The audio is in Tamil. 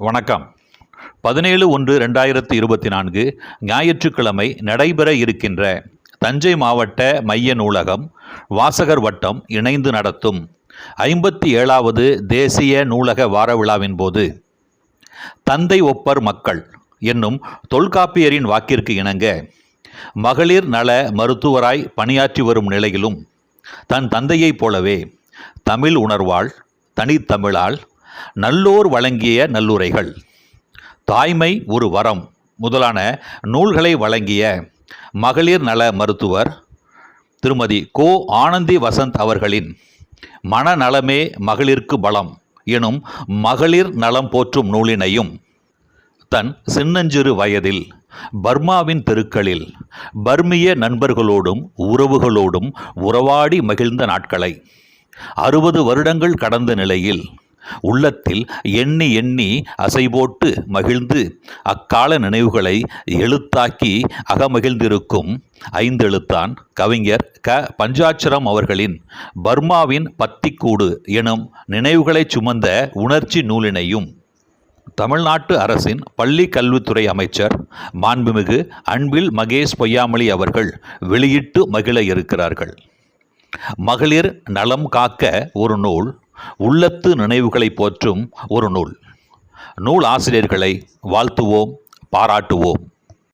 வணக்கம். பதினேழு ஒன்று ரெண்டாயிரத்தி இருபத்தி நான்கு ஞாயிற்றுக்கிழமை நடைபெற இருக்கின்ற தஞ்சை மாவட்ட மைய நூலகம் வாசகர் வட்டம் இணைந்து நடத்தும் ஐம்பத்தி ஏழாவது தேசிய நூலக வார விழாவின் போது தந்தை ஒப்பர் மக்கள் என்னும் தொல்காப்பியரின் வாக்கிற்கு இணங்க மகளிர் நல மருத்துவராய் பணியாற்றி வரும் நிலையிலும் தன் தந்தையைப் போலவே தமிழ் உணர்வாள் தனித்தமிழால் நல்லோர் வழங்கிய நல்லுரைகள். தாய்மை ஒரு வரம் முதலான நூல்களை வழங்கிய மகளிர் நல மருத்துவர் திருமதி கோ ஆனந்தி வசந்த் அவர்களின் மனநலமே மகளிர்க்கு பலம் எனும் மகளிர் நலம் போற்றும் நூலினையும் தன் சின்னஞ்சிறு வயதில் பர்மாவின் தெருக்களில் பர்மிய நண்பர்களோடும் உறவுகளோடும் உறவாடி மகிழ்ந்த நாட்களை. அறுபது வருடங்கள் கடந்த நிலையில் உள்ளத்தில் எண்ணி எண்ணி அசைபோட்டு மகிழ்ந்து அக்கால நினைவுகளை எழுத்தாக்கி அகமகிழ்ந்திருக்கும் ஐந்தெழுத்தான் கவிஞர் க. பஞ்சாட்சரம் அவர்களின் பர்மாவின் பத்திக்கூடு எனும் நினைவுகளைச் சுமந்த உணர்ச்சி நூலினையும் தமிழ்நாட்டு அரசின் பள்ளி கல்வித்துறை அமைச்சர் மாண்புமிகு அன்பில் மகேஷ் பொய்யாமொழி அவர்கள் வெளியிட்டு மகிழ இருக்கிறார்கள். மகளிர் நலம் காக்க ஒரு நூல் உள்ளத்து நினைவுகளை போற்றும் ஒரு நூல். நூல் ஆசிரியர்களை வாழ்த்துவோம் பாராட்டுவோம்.